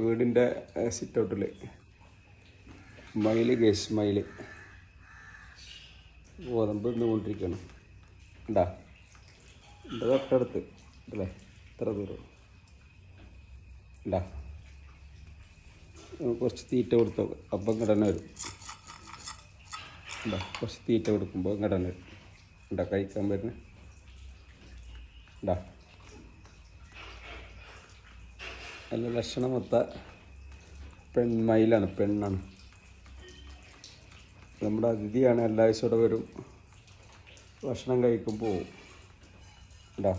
വീടിന്റെ സിറ്റ് ഔട്ടിൽ മയിൽ ഗേസ് മയിൽ ഗോതമ്പ് തിന്നുകൊണ്ടിരിക്കുകയാണ് ഉണ്ടാ എന്റെ തൊട്ടടുത്ത് അല്ലേ? ഇത്ര ദൂരം. ഉണ്ടാ കുറച്ച് തീറ്റ കൊടുത്തു. അപ്പം തന്നെ വരും. ഉണ്ടാ കുറച്ച് തീറ്റ കൊടുക്കുമ്പോൾ തന്നെ വരും. ഉണ്ടാ കഴിക്കാൻ വരുന്നത് ഉണ്ടാ നല്ല ലക്ഷണമൊത്ത പെൺമയിലാണ് പെണ്ണാണ്. നമ്മുടെ അതിഥിയാണ് എല്ലാ ദിവസവും ഇവിടെ വരും ഭക്ഷണം പോവും. ഉണ്ടാ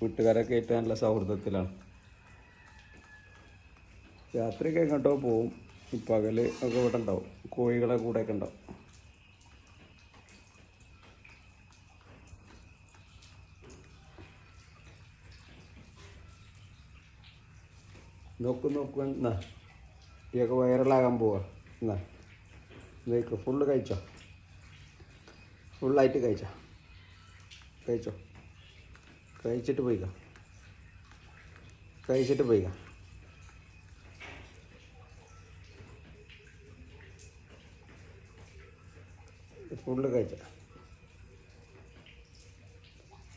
വീട്ടുകാരൊക്കെ ആയിട്ട് നല്ല സൗഹൃദത്തിലാണ്. രാത്രിയൊക്കെ എങ്ങോട്ടോ പോവും. ഈ പകൽ ഒക്കെ ഇവിടെ ഉണ്ടാവും. കോഴികളെ കൂടെയൊക്കെ ഉണ്ടാവും. നോക്കൂ നോക്കൂ എന്നാ ഇതൊക്കെ വൈറലാകാൻ പോവാ. എന്നാ നോക്ക് ഫുള്ള് കഴിച്ചോ? ഫുള്ളായിട്ട് കഴിച്ചോ? കഴിച്ചോ? കഴിച്ചിട്ട് പോയിക്ക. കഴിച്ചിട്ട് പോയിക്ക. ഫുള്ള് കഴിച്ച.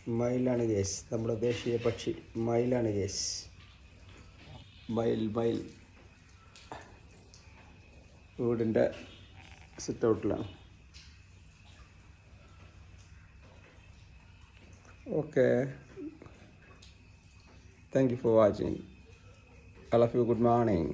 മയിലാണ് കേസ് നമ്മുടെ ദേശീയ പക്ഷി മയിലാണ് കേസ് മയിൽ മൈൽ വീടിന്റെ sit ഔട്ടിലാണ്. Okay. Thank you for watching I love you good morning